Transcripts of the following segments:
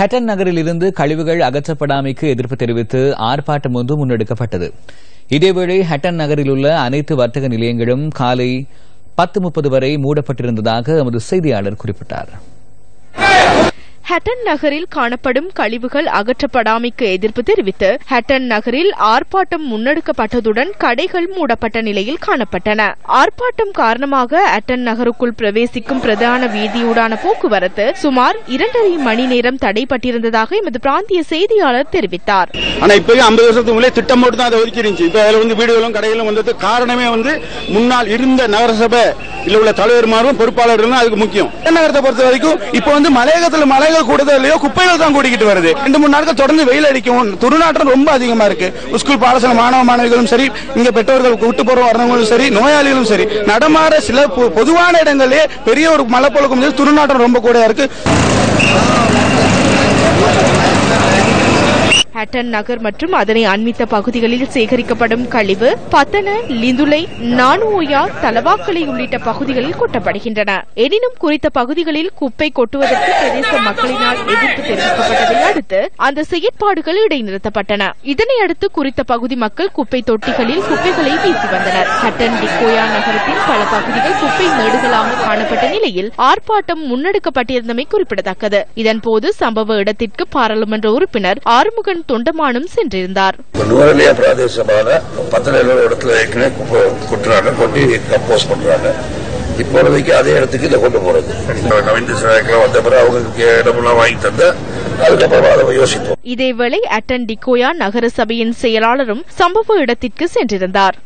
ஹட்டன் நகரிலிருந்து கழிவுகள் அகற்றப்படாமைக்கு எதிர்ப்பு தெரிவித்து ஆர்ப்பாட்டம் ஒன்று முன்னெடுக்கப்பட்டது. இதேவேளை ஹட்டன் நகரில் உள்ள அனைத்து வர்த்தக நிலையங்களும் காலை பத்து முப்பது வரை மூடப்பட்டிருந்ததாக எமது செய்தியாளர் குறிப்பிட்டார். ஹட்டன் நகரில் காணப்படும் கழிவுகள் அகற்றப்படாமைக்கு எதிர்ப்பு தெரிவித்து ஹட்டன் நகரில் ஆர்ப்பாட்டம் முன்னெடுக்கப்பட்டதுடன் கடைகள் மூடப்பட்ட நிலையில் காணப்பட்டன. ஆர்ப்பாட்டம் காரணமாக ஹட்டன் நகருக்குள் பிரவேசிக்கும் பிரதான வீதியூடான போக்குவரத்து சுமார் இரண்டரை மணி நேரம் தடைப்பட்டிருந்ததாக எமது பிராந்திய செய்தியாளர் தெரிவித்தார். ஆனா இப்பயும் ஐம்பது வருஷத்துக்கு முன்னே திட்டம் தான் அதை ஒதுக்கி இருந்துச்சு. இப்ப அதுல வந்து வீடுகளும் கடைகளும் வந்தது காரணமே வந்து முன்னாள் இருந்த நகரசபை இல்ல உள்ள தலைவர்மாரும் பொறுப்பாளர்களும் அதுக்கு முக்கியம். நகரத்தை பொறுத்த வரைக்கும் இப்ப வந்து மலையகத்துல மழை கூடுதோ இல்லையோ குப்பைகள் தான் கூடிக்கிட்டு வருது. ரெண்டு மூணு நாட்கள் தொடர்ந்து வெயில் அடிக்கும் துர்நாற்றம் ரொம்ப அதிகமா இருக்கு. ஸ்கூல் பாடசாலை மாணவ மாணவிகளும் சரி இங்க பெற்றோர்கள் விட்டு போற வரவங்களும் சரி நோயாளிகளும் சரி நடமாற சில பொதுவான இடங்களே பெரிய ஒரு மலை பொழுக்கும் துர்நாற்றம் ரொம்ப கூட இருக்கு. ஹட்டன் நகர் மற்றும் அதனை அண்மித்த பகுதிகளில் சேகரிக்கப்படும் கழிவு பத்தன லிந்துலை நானுஓயா தலவாக்கலை உள்ளிட்ட பகுதிகளில் கொட்டப்படுகின்றன. எனினும் குறித்த பகுதிகளில் குப்பை கொட்டுவதற்கு பிரதேச மக்களினால் எதிர்ப்பு தெரிவிக்கப்பட்டதை அடுத்து அந்த செயற்பாடுகள் இடைநிறுத்தப்பட்டன. இதனை அடுத்து குறித்த பகுதி மக்கள் குப்பை தொட்டிகளில் குப்பைகளை வீசி வந்தனர். ஹட்டன் டிக்கோயா நகரத்தின் பல பகுதிகள் குப்பை மேடுகளாக காணப்பட்ட நிலையில் ஆர்ப்பாட்டம் முன்னெடுக்கப்பட்டிருந்தமை குறிப்பிடத்தக்கது. இதன்போது சம்பவ இடத்திற்கு பாராளுமன்ற உறுப்பினர் ஆறுமுகன் தொண்டமானும் சென்றிருந்தார். இப்ப நூறலியா பிரதேசமான பத்தனையில இடத்துல ஏற்கனவே குப்பை கொட்டுறாங்க கொட்டி கம்போஸ் பண்றாங்க. இப்போதைக்கு அதே இடத்துக்கு இதை கொண்டு போறது. நவீன சிலைக்கெல்லாம் வந்த பிறகு அவங்களுக்கு இடமெல்லாம் வாங்கி தந்தா அதுக்கப்புறமா அதை யோசிப்போம். இதேவேளை அட்டன் டிகோயா நகர சபையின் செயலாளரும் சம்பவ இடத்திற்கு சென்றிருந்தார்.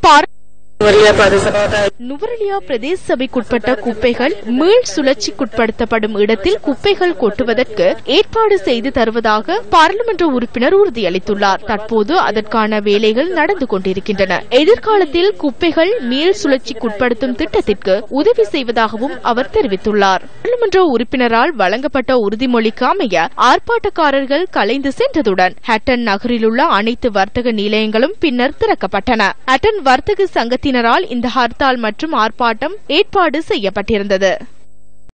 நுவரலியா பிரதேச சபைக்குட்பட்ட குப்பைகள் மீள் சுழற்சிக்குட்படுத்தப்படும் இடத்தில் குப்பைகள் கொட்டுவதற்கு ஏற்பாடு செய்து தருவதாக பாராளுமன்ற உறுப்பினர் உறுதியளித்துள்ளார். தற்போது அதற்கான வேலைகள் நடந்து கொண்டிருக்கின்றன. எதிர்காலத்தில் குப்பைகள் மீள் சுழற்சிக்குட்படுத்தும் திட்டத்திற்கு உதவி செய்வதாகவும் அவர் தெரிவித்துள்ளார். பாராளுமன்ற உறுப்பினரால் வழங்கப்பட்ட உறுதிமொழிக்கு அமைய ஆர்ப்பாட்டக்காரர்கள் கலைந்து சென்றதுடன் ஹட்டன் நகரில் உள்ள அனைத்து வர்த்தக நிலையங்களும் பின்னர் திறக்கப்பட்டன. ஹட்டன் வர்த்தக சங்கத்தின் சங்கத்தினரால் இந்த ஹர்த்தால் மற்றும் ஆர்ப்பாட்டம் ஏற்பாடு செய்யப்பட்டிருந்தது.